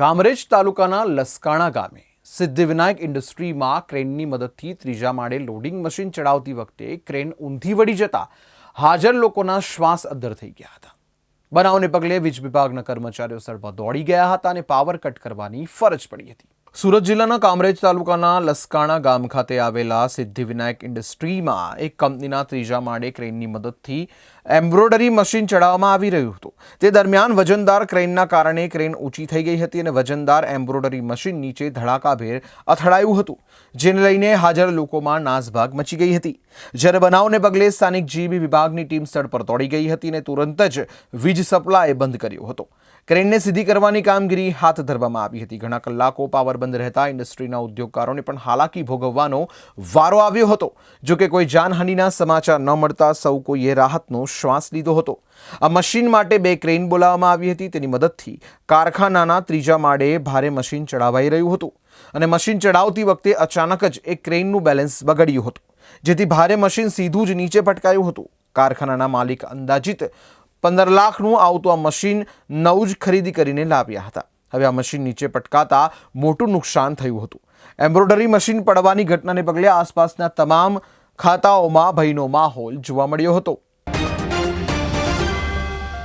કામરેજ તાલુકાના લસકાણા ગામે સિદ્ધિવિનાયક ઇન્ડસ્ટ્રીમાં ક્રેનની મદદથી ત્રીજા માળે લોડિંગ મશીન ચડાવતી વખતે ક્રેન ઊંધી વળી જતા હાજર લોકોના શ્વાસ અદ્ધર થઈ ગયા હતા. બનાવને પગલે વીજ વિભાગના કર્મચારીઓ સ્થળ દોડી ગયા હતા અને પાવર કટ કરવાની ફરજ પડી હતી. સુરત જિલ્લાના કામરેજ તાલુકાના લસકાણા ગામ ખાતે આવેલા સિદ્ધિવિનાયક ઇન્ડસ્ટ્રીમાં એક કંપનીના ત્રીજા માળે ક્રેનની મદદથી એમ્બ્રોડરી મશીન ચડાવવામાં આવી રહ્યું હતું. તે દરમિયાન વજનદાર ક્રેનના કારણે ક્રેન ઊંચી થઈ ગઈ હતી અને વજનદાર એમ્બ્રોડરી મશીન નીચે ધડાકાભેર અથડાયું હતું, જેને લઈને હાજર લોકોમાં નાસભાગ મચી ગઈ હતી. જ્યારે બનાવને પગલે સ્થાનિક જીબી વિભાગની ટીમ સ્થળ પર દોડી ગઈ હતી અને તુરંત જ વીજ સપ્લાય બંધ કર્યો હતો. ક્રેનને સીધી કરવાની કામગીરી હાથ ધરવામાં આવી હતી. ઘણા કલાકો પાવર બંધ રહેતા ઇન્ડસ્ટ્રીના ઉદ્યોગકારોને પણ હાલાકી ભોગવવાનો વારો આવ્યો હતો. જો કે કોઈ જાનહાનિના સમાચાર ન મળતા સૌ કોઈએ રાહતનો શ્વાસ લીધો હતો. આ મશીન માટે બે ક્રેન બોલાવવામાં આવી હતી. તેની મદદથી કારખાનાના ત્રીજા માળે ભારે મશીન ચડાવાઈ રહ્યું હતું અને મશીન ચડાવતી વખતે અચાનક જ એક ક્રેનનું બેલેન્સ બગડ્યું હતું, જેથી ભારે મશીન સીધું જ નીચે પટકાયું હતું. કારખાનાના માલિક અંદાજિત પંદર લાખનું આવતું આ મશીન નવું જ ખરીદી કરીને લાવ્યા હતા. હવે આ મશીન નીચે પટકાતા મોટું નુકસાન થયું હતું. એમ્બ્રોડરી મશીન પડવાની ઘટનાને પગલે આસપાસના તમામ ખાતાઓમાં ભયનો માહોલ જોવા મળ્યો હતો.